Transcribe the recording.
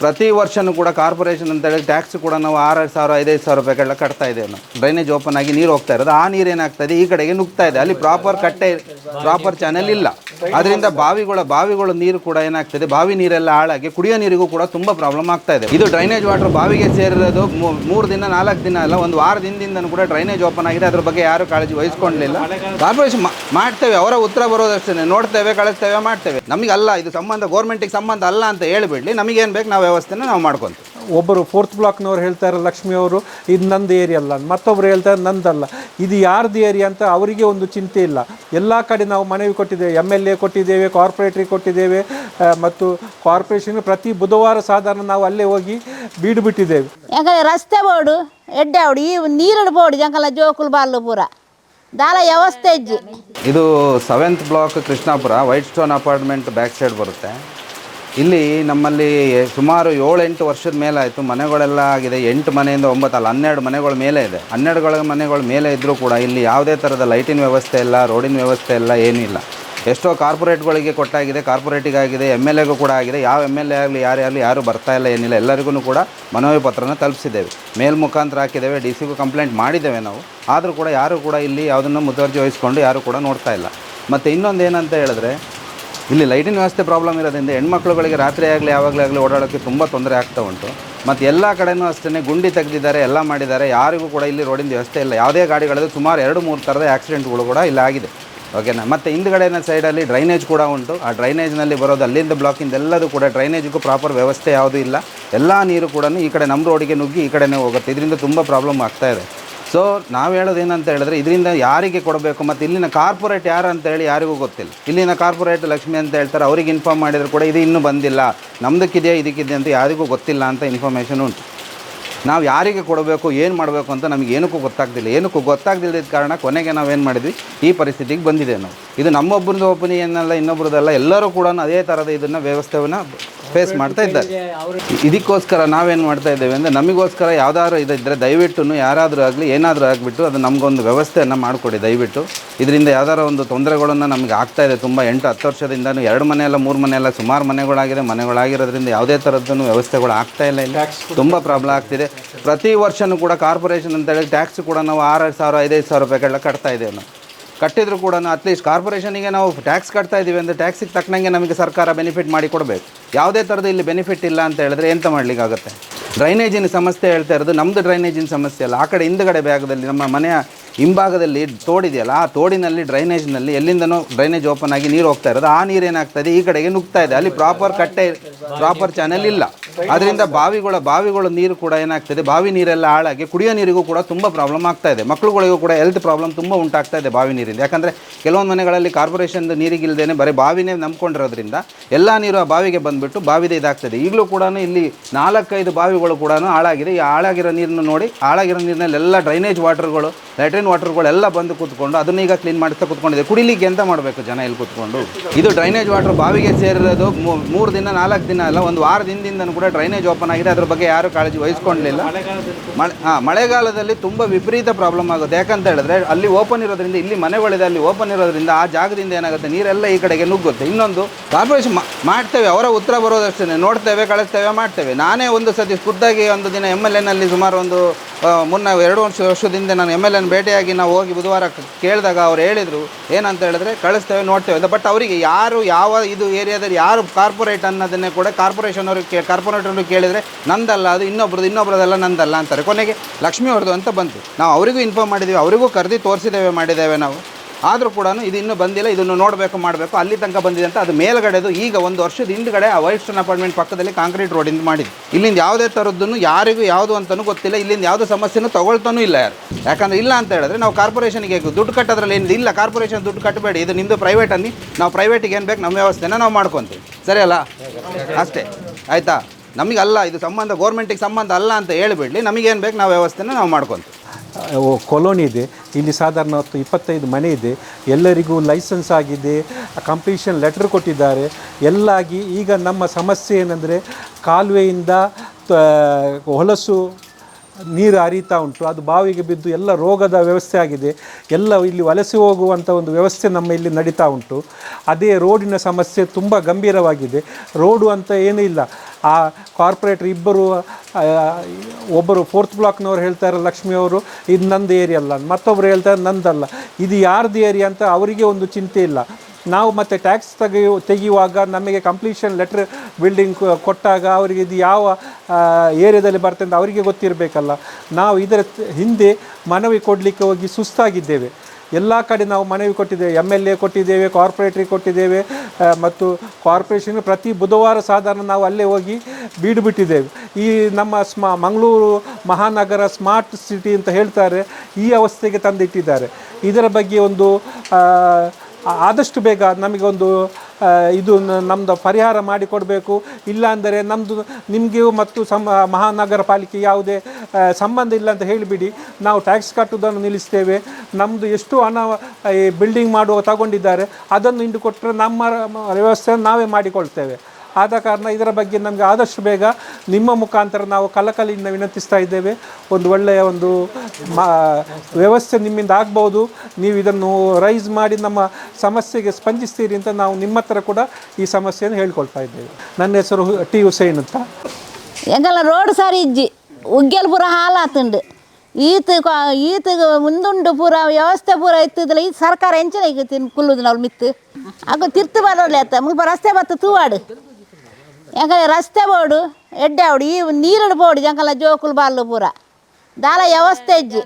ಪ್ರತಿ ವರ್ಷನೂ ಕೂಡ ಕಾರ್ಪೊರೇಷನ್ ಅಂತ ಹೇಳಿ ಟ್ಯಾಕ್ಸ್ ಕೂಡ ನಾವು ಆರೈದು ಸಾವಿರ, ಐದೈದು ಸಾವಿರ ರೂಪಾಯಿಗೆಲ್ಲ ಕಟ್ತಾ ಇದ್ದೇವೆ ಡ್ರೈನೇಜ್ ಓಪನ್ ಆಗಿ ನೀರು ಹೋಗ್ತಾ ಇರೋದು. ಆ ನೀರು ಏನಾಗ್ತದೆ ಈ ಕಡೆಗೆ ನುಗ್ತಾ ಇದೆ. ಅಲ್ಲಿ ಪ್ರಾಪರ್ ಕಟ್ಟೆ ಪ್ರಾಪರ್ ಚಾನೆಲ್ ಇಲ್ಲ. ಅದರಿಂದ ಬಾವಿಗಳ ಬಾವಿಗಳ ನೀರು ಕೂಡ ಏನಾಗ್ತದೆ? ಬಾವಿ ನೀರೆಲ್ಲ ಹಾಳಾಗಿ ಕುಡಿಯೋ ನೀರಿಗೂ ಕೂಡ ತುಂಬ ಪ್ರಾಬ್ಲಮ್ ಆಗ್ತಾ ಇದೆ. ಇದು ಡ್ರೈನೇಜ್ ವಾಟರ್ ಬಾವಿಗೆ ಸೇರಿರೋದು ಮೂರು ದಿನ, ನಾಲ್ಕು ದಿನ ಅಲ್ಲ, ಒಂದು ವಾರ ಹಿಂದಿಂದನೂ ಕೂಡ ಡ್ರೈನೇಜ್ ಓಪನ್ ಆಗಿದೆ. ಅದ್ರ ಬಗ್ಗೆ ಯಾರು ಕಾಳಜಿ ವಹಿಸ್ಕೊಂಡಿಲ್ಲ. ಕಾರ್ಪೊರೇಷನ್ ಮಾಡ್ತೇವೆ. ಅವರ ಉತ್ತರ ಬರೋದಷ್ಟೇ ನೋಡ್ತೇವೆ, ಕಳಿಸ್ತೇವೆ, ಮಾಡ್ತೇವೆ. ನಮಗೆ ಅಲ್ಲ ಇದು ಸಂಬಂಧ ಗೌರ್ಮೆಂಟಿಗೆ ಸಂಬಂಧ ಅಲ್ಲ ಅಂತ ಹೇಳಿಬಿಡ್ಲಿ. ನಮಗೇನು ಬೇಕು ನಾವು ವ್ಯವಸ್ಥೆನ ನಾವು ಮಾಡ್ಕೊತೀವಿ. ಒಬ್ಬರು ಫೋರ್ತ್ ಬ್ಲಾಕ್ನವ್ರು ಹೇಳ್ತಾರೆ ಲಕ್ಷ್ಮಿ ಅವರು ಇದು ನಂದು ಏರಿಯಾ ಅಲ್ಲ. ಮತ್ತೊಬ್ಬರು ಹೇಳ್ತಾರೆ ನಂದಲ್ಲ. ಇದು ಯಾರ್ದು ಏರಿಯಾ ಅಂತ ಅವರಿಗೆ ಒಂದು ಚಿಂತೆ ಇಲ್ಲ. ಎಲ್ಲ ಕಡೆ ನಾವು ಮನವಿ ಕೊಟ್ಟಿದ್ದೇವೆ. ಎಂ ಎಲ್ ಎ ಕೊಟ್ಟಿದ್ದೇವೆ ಕಾರ್ಪೊರೇಟ್ರಿಗೆ ಕೊಟ್ಟಿದ್ದೇವೆ ಮತ್ತು ಕಾರ್ಪೊರೇಷನ್ ಪ್ರತಿ ಬುಧವಾರ ಸಾಧಾರಣ ನಾವು ಅಲ್ಲೇ ಹೋಗಿ ಬೀಡು ಬಿಟ್ಟಿದ್ದೇವೆ. ಯಾಕಂದ್ರೆ ರಸ್ತೆ ಬೋರ್ಡು ಎಡ್ಡೆ ಅವಡು ಈ ನೀರು ಬೋರ್ಡು ಯಾಕಲ್ಲ ಜೋಕುಲ್ ಬಾರ್ಲು ಪೂರ. ದಾಲ ವ್ಯವಸ್ಥೆ ಇದು seventh block Krishnapura white stone apartment back side ಬರುತ್ತೆ. ಇಲ್ಲಿ ನಮ್ಮಲ್ಲಿ ಸುಮಾರು ಏಳೆಂಟು ವರ್ಷದ ಮೇಲೆ ಆಯಿತು. ಮನೆಗಳೆಲ್ಲ ಆಗಿದೆ. ಎಂಟು ಮನೆಯಿಂದ ಒಂಬತ್ತಲ್ಲ, ಹನ್ನೆರಡು ಮನೆಗಳ ಮೇಲೆ ಇದೆ. ಹನ್ನೆರಡುಗಳ ಮನೆಗಳ ಮೇಲೆ ಇದ್ದರೂ ಕೂಡ ಇಲ್ಲಿ ಯಾವುದೇ ಥರದ ಲೈಟಿನ ವ್ಯವಸ್ಥೆ ಇಲ್ಲ, ರೋಡಿನ ವ್ಯವಸ್ಥೆ ಇಲ್ಲ, ಏನೂ ಇಲ್ಲ. ಎಷ್ಟೋ ಕಾರ್ಪೊರೇಟ್ಗಳಿಗೆ ಕೊಟ್ಟಾಗಿದೆ, ಕಾರ್ಪೊರೇಟಿಗಾಗಿದೆ ಎಂ ಎಲ್ ಎಗೂ ಕೂಡ ಆಗಿದೆ. ಯಾವ ಎಂ ಎಲ್ ಎ ಆಗಲಿ, ಯಾರೇ ಆಗಲಿ, ಯಾರೂ ಬರ್ತಾ ಇಲ್ಲ, ಏನಿಲ್ಲ. ಎಲ್ಲರಿಗೂ ಕೂಡ ಮನವಿ ಪತ್ರನ ತಲುಪಿಸಿದ್ದೇವೆ. ಮೇಲ್ ಮುಖಾಂತರ ಹಾಕಿದ್ದೇವೆ, ಡಿ ಸಿಗೂ ಕಂಪ್ಲೇಂಟ್ ಮಾಡಿದ್ದೇವೆ ನಾವು. ಆದರೂ ಕೂಡ ಯಾರೂ ಕೂಡ ಇಲ್ಲಿ ಯಾವುದನ್ನು ಮುತುವರ್ಜಿ ವಹಿಸ್ಕೊಂಡು ಯಾರೂ ಕೂಡ ನೋಡ್ತಾ ಇಲ್ಲ. ಮತ್ತು ಇನ್ನೊಂದು ಏನಂತ ಹೇಳಿದ್ರೆ ಇಲ್ಲಿ ಲೈಟಿನ ವ್ಯವಸ್ಥೆ ಪ್ರಾಬ್ಲಮ್ ಇರೋದ್ರಿಂದ ಹೆಣ್ಮಕ್ಳುಗಳಿಗೆ ರಾತ್ರಿ ಆಗಲಿ, ಯಾವಾಗಲೇ ಆಗಲಿ ಓಡಾಡೋಕ್ಕೆ ತುಂಬ ತೊಂದರೆ ಆಗ್ತಾ ಉಂಟು. ಮತ್ತು ಎಲ್ಲ ಕಡೆನೂ ಅಷ್ಟೇ ಗುಂಡಿ ತೆಗೆದಿದ್ದಾರೆ, ಎಲ್ಲ ಮಾಡಿದ್ದಾರೆ. ಯಾರಿಗೂ ಕೂಡ ಇಲ್ಲಿ ರೋಡಿನ ವ್ಯವಸ್ಥೆ ಇಲ್ಲ. ಯಾವುದೇ ಗಾಡಿಗಳಲ್ಲಿ ಸುಮಾರು ಎರಡು, ಮೂರು ಥರದ ಆಕ್ಸಿಡೆಂಟ್ಗಳು ಕೂಡ ಇಲ್ಲಿ ಆಗಿದೆ. ಓಕೆನಾ ಮತ್ತು ಹಿಂದ್ಗಡೆನ ಸೈಡಲ್ಲಿ ಡ್ರೈನೇಜ್ ಕೂಡ ಉಂಟು. ಆ ಡ್ರೈನೇಜ್ನಲ್ಲಿ ಬರೋದು ಅಲ್ಲಿಂದ ಬ್ಲಾಕಿಂದ ಎಲ್ಲದೂ ಕೂಡ ಡ್ರೈನೇಜಿಗೂ ಪ್ರಾಪರ್ ವ್ಯವಸ್ಥೆ ಯಾವುದೂ ಇಲ್ಲ. ಎಲ್ಲ ನೀರು ಕೂಡ ಈ ಕಡೆ ನಮ್ಮ ರೋಡಿಗೆ ನುಗ್ಗಿ ಈ ಕಡೆನೇ ಹೋಗುತ್ತೆ. ಇದರಿಂದ ತುಂಬ ಪ್ರಾಬ್ಲಮ್ ಆಗ್ತಾ ಇದೆ. ಸೊ ನಾವು ಹೇಳೋದು ಏನಂತ ಹೇಳಿದ್ರೆ, ಇದರಿಂದ ಯಾರಿಗೆ ಕೊಡಬೇಕು ಮತ್ತು ಇಲ್ಲಿನ ಕಾರ್ಪೊರೇಟ್ ಯಾರು ಅಂತ ಹೇಳಿ ಯಾರಿಗೂ ಗೊತ್ತಿಲ್ಲ. ಇಲ್ಲಿನ ಕಾರ್ಪೊರೇಟ್ ಲಕ್ಷ್ಮಿ ಅಂತ ಹೇಳ್ತಾರೆ, ಅವ್ರಿಗೆ ಇನ್ಫಾರ್ಮ್ ಮಾಡಿದ್ರು ಕೂಡ ಇದು ಇನ್ನೂ ಬಂದಿಲ್ಲ. ನಮ್ದಕ್ಕಿದೆಯಾ ಇದಕ್ಕಿದೆ ಅಂತ ಯಾರಿಗೂ ಗೊತ್ತಿಲ್ಲ ಅಂತ ಇನ್ಫಾರ್ಮೇಷನ್ ಉಂಟು. ನಾವು ಯಾರಿಗೆ ಕೊಡಬೇಕು, ಏನು ಮಾಡಬೇಕು ಅಂತ ನಮಗೆ ಏನಕ್ಕೂ ಗೊತ್ತಾಗ್ತಿಲ್ಲ ಏನಕ್ಕೂ ಗೊತ್ತಾಗ್ದಿಲ್ಲದ ಕಾರಣ ಕೊನೆಗೆ ನಾವೇನು ಮಾಡಿದ್ವಿ, ಈ ಪರಿಸ್ಥಿತಿಗೆ ಬಂದಿದೆ ನಾವು. ಇದು ನಮ್ಮೊಬ್ಬರದ್ದು ಒಪಿನಿಯನ್ನಲ್ಲ ಇನ್ನೊಬ್ಬರದಲ್ಲ ಎಲ್ಲರೂ ಕೂಡ ಅದೇ ಥರದ ಇದನ್ನು ವ್ಯವಸ್ಥೆಯನ್ನು ಫೇಸ್ ಮಾಡ್ತಾ ಇದ್ದಾರೆ. ಇದಕ್ಕೋಸ್ಕರ ನಾವೇನು ಮಾಡ್ತಾ ಇದ್ದೇವೆ ಅಂದರೆ ನಮಗೋಸ್ಕರ ಯಾವ್ದಾದ್ರು ಇದ್ದರೆ ದಯವಿಟ್ಟು ಯಾರಾದರೂ ಆಗಲಿ ಏನಾದರೂ ಆಗಿಬಿಟ್ಟು ಅದು ನಮಗೊಂದು ವ್ಯವಸ್ಥೆಯನ್ನು ಮಾಡಿಕೊಡಿ ದಯವಿಟ್ಟು. ಇದರಿಂದ ಯಾವ್ದಾರ ಒಂದು ತೊಂದರೆಗಳನ್ನು ನಮಗೆ ಆಗ್ತಾ ಇದೆ ತುಂಬ ಎಂಟು ಹತ್ತು ವರ್ಷದಿಂದನೂ ಎರಡು ಮನೆ ಎಲ್ಲ ಮೂರು ಮನೆ ಎಲ್ಲ ಸುಮಾರು ಮನೆಗಳಾಗಿದೆ ಮನೆಗಳಾಗಿರೋದ್ರಿಂದ ಯಾವುದೇ ಥರದ್ದು ವ್ಯವಸ್ಥೆಗಳು ಆಗ್ತಾ ಇಲ್ಲ ಇಲ್ಲ. ತುಂಬ ಪ್ರಾಬ್ಲಮ್ ಆಗ್ತಿದೆ. ಪ್ರತಿ ವರ್ಷನೂ ಕೂಡ ಕಾರ್ಪೊರೇಷನ್ ಅಂತ ಹೇಳಿ ಟ್ಯಾಕ್ಸ್ ಕೂಡ ನಾವು ಆರು ಸಾವಿರ ಐದೈದು ಸಾವಿರ ರೂಪಾಯಿಗಳ ಕಟ್ತಾ ಇದ್ದೇವೆ ನಾವು. ಕಟ್ಟಿದ್ರು ಕೂಡ ಅಟ್ಲೀಸ್ಟ್ ಕಾರ್ಪೊರೇಷನಿಗೆ ನಾವು ಟ್ಯಾಕ್ಸ್ ಕಟ್ತಾ ಇದ್ದೀವಿ ಅಂದರೆ ಟ್ಯಾಕ್ಸಿಗೆ ತಕ್ಕನಂಗೆ ನಮಗೆ ಸರ್ಕಾರ ಬೆನಿಫಿಟ್ ಮಾಡಿ ಕೊಡಬೇಕು. ಯಾವುದೇ ಥರದ ಇಲ್ಲಿ ಬೆನಿಫಿಟ್ ಇಲ್ಲ ಅಂತ ಹೇಳಿದ್ರೆ ಎಂತ ಮಾಡಲಿಕ್ಕಾಗುತ್ತೆ? ಡ್ರೈನೇಜಿನ ಸಮಸ್ಯೆ ಹೇಳ್ತಾ ಇರೋದು ನಮ್ಮದು ಡ್ರೈನೇಜಿನ ಸಮಸ್ಯೆ ಅಲ್ಲ. ಆ ಕಡೆ ಹಿಂದುಗಡೆ ಭಾಗದಲ್ಲಿ ನಮ್ಮ ಮನೆಯ ಹಿಂಭಾಗದಲ್ಲಿ ತೋಡಿದೆಯಲ್ಲ, ಆ ತೋಡಿನಲ್ಲಿ ಡ್ರೈನೇಜ್ನಲ್ಲಿ ಎಲ್ಲಿಂದನೋ ಡ್ರೈನೇಜ್ ಓಪನ್ ಆಗಿ ನೀರು ಹೋಗ್ತಾ ಇರೋದು. ಆ ನೀರು ಇದೆ? ಈ ಕಡೆಗೆ ನುಗ್ತಾ ಇದೆ. ಅಲ್ಲಿ ಪ್ರಾಪರ್ ಕಟ್ಟೆ ಪ್ರಾಪರ್ ಚಾನೆಲ್ ಇಲ್ಲ. ಅದರಿಂದ ಬಾವಿಗಳ ಬಾವಿಗಳ ನೀರು ಕೂಡ ಏನಾಗ್ತದೆ? ಬಾವಿ ನೀರೆಲ್ಲ ಹಾಳಾಗಿ ಕುಡಿಯೋ ನೀರಿಗೂ ಕೂಡ ತುಂಬ ಪ್ರಾಬ್ಲಮ್ ಆಗ್ತಾ ಇದೆ. ಮಕ್ಕಳುಗಳಿಗೂ ಕೂಡ ಹೆಲ್ತ್ ಪ್ರಾಬ್ಲಮ್ ತುಂಬ ಉಂಟಾಗ್ತಾ ಇದೆ ಬಾವಿ ನೀರಿಂದ. ಯಾಕಂದರೆ ಕೆಲವೊಂದು ಮನೆಗಳಲ್ಲಿ ಕಾರ್ಪೊರೇಷನ್ ನೀರಿಗಿಲ್ದೇನೆ ಬರೀ ಬಾವಿನೇ ನಂಬ್ಕೊಂಡಿರೋದ್ರಿಂದ ಎಲ್ಲ ನೀರು ಆ ಬಾವಿಗೆ ಬಂದುಬಿಟ್ಟು ಬಾವಿದೆ ಇದಾಗ್ತದೆ. ಈಗಲೂ ಕೂಡ ಇಲ್ಲಿ ನಾಲ್ಕೈದು ಬಾವಿಗಳು ಕೂಡ ಹಾಳಾಗಿದೆ. ಈ ಹಾಳಾಗಿರೋ ನೀರನ್ನು ನೋಡಿ, ಹಾಳಾಗಿರೋ ನೀರಿನಲ್ಲಿ ಎಲ್ಲ ಡ್ರೈನೇಜ್ ವಾಟರ್ಗಳು ಲ್ಯಾಟ್ರಿನ್ ವಾಟರ್ಗಳೆಲ್ಲ ಬಂದು ಕೂತ್ಕೊಂಡು ಅದನ್ನ ಈಗ ಕ್ಲೀನ್ ಮಾಡಿಸ್ತಾ ಕೂತ್ಕೊಂಡಿದೆ. ಕುಡಿಲಿಕ್ಕೆ ಎಂತ ಮಾಡಬೇಕು ಜನ ಇಲ್ಲಿ ಕೂತ್ಕೊಂಡು? ಇದು ಡ್ರೈನೇಜ್ ವಾಟರ್ ಬಾವಿಗೆ ಸೇರಿರೋದು ಮೂರು ದಿನ, ನಾಲ್ಕು ದಿನ ಅಲ್ಲ, ಒಂದು ವಾರದ ಹಿಂದಿಂದನೂ ಕೂಡ ಡ್ರೈನೇಜ್ ಓಪನ್ ಆಗಿದೆ. ಅದ್ರ ಬಗ್ಗೆ ಯಾರು ಕಾಳಜಿ ವಹಿಸ್ಕೊಂಡಿಲ್ಲ. ಮಳೆ, ಹಾಂ, ಮಳೆಗಾಲದಲ್ಲಿ ತುಂಬ ವಿಪರೀತ ಪ್ರಾಬ್ಲಮ್ ಆಗುತ್ತೆ. ಯಾಕಂತ ಹೇಳಿದ್ರೆ ಅಲ್ಲಿ ಓಪನ್ ಇರೋದ್ರಿಂದ, ಇಲ್ಲಿ ಮನೆಗಳಿದೆ ಅಲ್ಲಿ ಓಪನ್ ಇರೋದ್ರಿಂದ ಆ ಜಾಗದಿಂದ ಏನಾಗುತ್ತೆ, ನೀರೆಲ್ಲ ಈ ಕಡೆಗೆ ನುಗ್ಗುತ್ತೆ. ಇನ್ನೊಂದು, ಕಾರ್ಪೊರೇಷನ್ ಮಾಡ್ತೇವೆ, ಅವರ ಉತ್ತರ ಬರೋದಷ್ಟೇ ನೋಡ್ತೇವೆ, ಕಳಿಸ್ತೇವೆ, ಮಾಡ್ತೇವೆ. ನಾನೇ ಒಂದು ಸತಿ ಖುದ್ದಾಗಿ ಒಂದು ದಿನ ಎಂ ಎಲ್ ಎನಲ್ಲಿ ಸುಮಾರು ಒಂದು ಮುನ್ನ ಎರಡು ವರ್ಷ, ವರ್ಷದಿಂದ ನಾನು ಎಂ ಎಲ್ ಎನ್ ಭೇಟಿಯಾಗಿ ನಾವು ಹೋಗಿ ಬುಧವಾರ ಕೇಳಿದಾಗ ಅವ್ರು ಹೇಳಿದರು, ಏನಂತ ಹೇಳಿದ್ರೆ ಕಳಿಸ್ತೇವೆ, ನೋಡ್ತೇವೆ ಅಂತ. ಬಟ್ ಅವರಿಗೆ ಯಾರು ಯಾವ ಇದು ಏರಿಯಾದಲ್ಲಿ ಯಾರು ಕಾರ್ಪೊರೇಟ್ ಅನ್ನೋದನ್ನೇ ಕೂಡ ಕಾರ್ಪೊರೇಷನ್ ಅವ್ರಿಗೆ ಕೇ ಕಾರ್ಪೊರೇಟರ್ನು ಕೇಳಿದರೆ ನಂದಲ್ಲ, ಅದು ಇನ್ನೊಬ್ರದ್ದು ಇನ್ನೊಬ್ರದಲ್ಲ ನಂದಲ್ಲ ಅಂತಾರೆ. ಕೊನೆಗೆ ಲಕ್ಷ್ಮಿ ಅವ್ರದ್ದು ಅಂತ ಬಂತು. ನಾವು ಅವರಿಗೂ ಇನ್ಫಾರ್ಮ್ ಮಾಡಿದ್ದೀವಿ ಅವರಿಗೂ ಕರೆದು ತೋರಿಸಿದ್ದೇವೆ, ಮಾಡಿದ್ದೇವೆ ನಾವು. ಆದರೂ ಕೂಡ ಇದು ಇನ್ನೂ ಬಂದಿಲ್ಲ, ಇದನ್ನು ನೋಡಬೇಕು, ಮಾಡಬೇಕು. ಅಲ್ಲಿ ತನಕ ಬಂದಿದೆ ಅಂತ ಅದು ಮೇಲ್ಗಡೆದು ಈಗ ಒಂದು ವರ್ಷದ ಹಿಂದ್ಗಡೆ ಆ ವೈಟ್ ಅಪಾರ್ಟ್ಮೆಂಟ್ ಪಕ್ಕದಲ್ಲಿ ಕಾಂಕ್ರೀಟ್ ರೋಡಿಂದ ಮಾಡಿದ್ದು ಇಲ್ಲಿಂದ ಯಾವುದೇ ಥರದ್ದನ್ನು ಯಾರಿಗೂ ಯಾವುದು ಅಂತಲೂ ಗೊತ್ತಿಲ್ಲ, ಇಲ್ಲಿಂದ ಯಾವುದೇ ಸಮಸ್ಯೆನೂ ತಗೊಳ್ತಾನೂ ಇಲ್ಲ ಯಾರು. ಯಾಕಂದ್ರೆ ಇಲ್ಲ ಅಂತ ಹೇಳಿದ್ರೆ ನಾವು ಕಾರ್ಪೊರೇಷನ್ಗೆ ದುಡ್ಡು ಕಟ್ಟೋದ್ರಲ್ಲಿ ಏನಿದೆ? ಇಲ್ಲ, ಕಾರ್ಪೊರೇಷನ್ ದುಡ್ಡು ಕಟ್ಟಬೇಡಿ, ಇದು ನಿಮ್ಮದು ಪ್ರೈವೇಟ್ ಅನ್ನಿ ನಾವು ಪ್ರೈವೇಟಿಗೆ ಏನು ಬೇಕು, ನಮ್ಮ ವ್ಯವಸ್ಥೆನ ನಾವು ಮಾಡ್ಕೊತೀವಿ. ಸರಿ ಅಲ್ಲ? ಅಷ್ಟೇ, ಆಯಿತಾ? ಅಲ್ಲ ಇದು ಸಂಬಂಧ ಗೌರ್ಮೆಂಟಿಗೆ ಸಂಬಂಧ ಅಲ್ಲ ಅಂತ ಹೇಳಿಬಿಡ್ಲಿ, ನಮಗೇನು ಬೇಕು, ನಾವು ವ್ಯವಸ್ಥೆನ ನಾವು ಮಾಡ್ಕೊತೀವಿ. ಕೊಲೋನಿ ಇದೆ. ಇಲ್ಲಿ ಸಾಧಾರಣ ಹತ್ತು, ಇಪ್ಪತ್ತೈದು ಮನೆ ಇದೆ. ಎಲ್ಲರಿಗೂ ಲೈಸೆನ್ಸ್ ಆಗಿದೆ. ಕಂಪ್ಲೀಷನ್ ಲೆಟರ್ ಕೊಟ್ಟಿದ್ದಾರೆ. ಎಲ್ಲಾಗಿ ಈಗ ನಮ್ಮ ಸಮಸ್ಯೆ ಏನಂದರೆ ಕಾಲುವೆಯಿಂದ ಹೊಲಸು ನೀರು ಹರಿತಾ ಉಂಟು, ಅದು ಬಾವಿಗೆ ಬಿದ್ದು ಎಲ್ಲ ರೋಗದ ವ್ಯವಸ್ಥೆ ಆಗಿದೆ. ಎಲ್ಲ ಇಲ್ಲಿ ವಲಸೆ ಹೋಗುವಂಥ ಒಂದು ವ್ಯವಸ್ಥೆ ನಮ್ಮ ಇಲ್ಲಿ ನಡೀತಾ ಉಂಟು. ಅದೇ ರೋಡಿನ ಸಮಸ್ಯೆ ತುಂಬ ಗಂಭೀರವಾಗಿದೆ. ರೋಡು ಅಂತ ಏನೂ ಇಲ್ಲ. ಆ ಕಾರ್ಪೊರೇಟ್ರ್ ಇಬ್ಬರು ಒಬ್ಬರು ಫೋರ್ತ್ ಬ್ಲಾಕ್ನವ್ರು ಹೇಳ್ತಾರೆ ಲಕ್ಷ್ಮಿ ಅವರು, ಇದು ನಂದು ಏರಿಯಲ್ಲ ಮತ್ತೊಬ್ಬರು ಹೇಳ್ತಾರೆ ನಂದಲ್ಲ. ಇದು ಯಾರ್ದು ಏರಿಯಾ ಅಂತ ಅವರಿಗೆ ಒಂದು ಚಿಂತೆ ಇಲ್ಲ. ನಾವು ಮತ್ತೆ ಟ್ಯಾಕ್ಸ್ ತೆಗೆಯು, ತೆಗೆಯುವಾಗ ನಮಗೆ ಕಂಪ್ಲೀಷನ್ ಲೆಟ್ರ್ ಬಿಲ್ಡಿಂಗ್ ಕೊಟ್ಟಾಗ ಅವರಿಗೆ ಇದು ಯಾವ ಏರಿಯಾದಲ್ಲಿ ಬರ್ತದೆ ಅಂತ ಅವರಿಗೆ ಗೊತ್ತಿರಬೇಕಲ್ಲ. ನಾವು ಇದರ ಹಿಂದೆ ಮನವಿ ಕೊಡಲಿಕ್ಕೆ ಹೋಗಿ ಸುಸ್ತಾಗಿದ್ದೇವೆ. ಎಲ್ಲ ಕಡೆ ನಾವು ಮನವಿ ಕೊಟ್ಟಿದ್ದೇವೆ. ಎಂ ಎಲ್ ಎ ಕೊಟ್ಟಿದ್ದೇವೆ ಕಾರ್ಪೊರೇಟ್ರಿಗೆ ಕೊಟ್ಟಿದ್ದೇವೆ ಮತ್ತು ಕಾರ್ಪೊರೇಷನ್ ಪ್ರತಿ ಬುಧವಾರ ಸಾಧಾರಣ ನಾವು ಅಲ್ಲೇ ಹೋಗಿ ಬೀಡು ಬಿಟ್ಟಿದ್ದೇವೆ ಈ ನಮ್ಮ ಸ್ಮಾ, ಮಂಗಳೂರು ಮಹಾನಗರ ಸ್ಮಾರ್ಟ್ ಸಿಟಿ ಅಂತ ಹೇಳ್ತಾರೆ, ಈ ಅವಸ್ಥೆಗೆ ತಂದಿಟ್ಟಿದ್ದಾರೆ. ಇದರ ಬಗ್ಗೆ ಒಂದು ಆದಷ್ಟು ಬೇಗ ನಮಗೊಂದು ಇದು ನಮ್ಮದು ಪರಿಹಾರ ಮಾಡಿಕೊಡಬೇಕು. ಇಲ್ಲಾಂದರೆ ನಮ್ಮದು ನಿಮಗೆ ಮತ್ತು ಸಮ ಮಹಾನಗರ ಪಾಲಿಕೆ ಯಾವುದೇ ಸಂಬಂಧ ಇಲ್ಲ ಅಂತ ಹೇಳಿಬಿಡಿ. ನಾವು ಟ್ಯಾಕ್ಸ್ ಕಟ್ಟುವುದನ್ನು ನಿಲ್ಲಿಸ್ತೇವೆ. ನಮ್ಮದು ಎಷ್ಟು ಹಣ ಈ ಬಿಲ್ಡಿಂಗ್ ಮಾಡುವ ತಗೊಂಡಿದ್ದಾರೆ, ಅದನ್ನು ಇಂಡು ಕೊಟ್ಟರೆ ನಮ್ಮ ವ್ಯವಸ್ಥೆಯನ್ನು ನಾವೇ ಮಾಡಿಕೊಳ್ತೇವೆ. ಆದ ಕಾರಣ ಇದರ ಬಗ್ಗೆ ನಮಗೆ ಆದಷ್ಟು ಬೇಗ ನಿಮ್ಮ ಮುಖಾಂತರ ನಾವು ಕಲಕಲಿಯಿಂದ ವಿನಂತಿಸ್ತಾ ಇದ್ದೇವೆ. ಒಂದು ಒಳ್ಳೆಯ ಒಂದು ಮಾ, ವ್ಯವಸ್ಥೆ ನಿಮ್ಮಿಂದ ಆಗ್ಬೋದು ನೀವು ಇದನ್ನು ರೈಸ್ ಮಾಡಿ ನಮ್ಮ ಸಮಸ್ಯೆಗೆ ಸ್ಪಂದಿಸ್ತೀರಿ ಅಂತ ನಾವು ನಿಮ್ಮ ಹತ್ರ ಕೂಡ ಈ ಸಮಸ್ಯೆಯನ್ನು ಹೇಳ್ಕೊಳ್ತಾ ಇದ್ದೇವೆ. ನನ್ನ ಹೆಸರು ಟಿ ಹುಸೇನ್ ಅಂತ. ಹೆಂಗಲ್ಲ ರೋಡ್ ಸರಿ ಇಜ್ಜಿ. ಉಗ್ಗೆಲ್ ಪೂರ ಹಾಲಾತುಂಡು. ಈತ ಈತ ಮುಂದುಂಡು ಪೂರ ವ್ಯವಸ್ಥೆ ಪೂರ ಇತ್ತಿದ್ಲ ಈ ಸರ್ಕಾರ ತಿನ್ ಕುಲ್ಲುದು ನಾವು ಮಿತ್ತು? ಆಗ ತಿರ್ತು ಬರೋಲ್ಲ ಆತ. ಮುಲ್ಪ ರಸ್ತೆ ಬತ್ತ ತೂವಾಡು. ಎಂಕಲ್ಲ ರಸ್ತೆ ಬೋಡು, ಎಡ್ಡೆ ಅವಡು ಈ ನೀರಡು ಬೋಡು. ಎಂಕಲ್ಲ ಜೋಕುಲು ಬಾಲು ಪೂರ. ದಾಲ ವ್ಯವಸ್ಥೆ ಇಜ್ಜಿ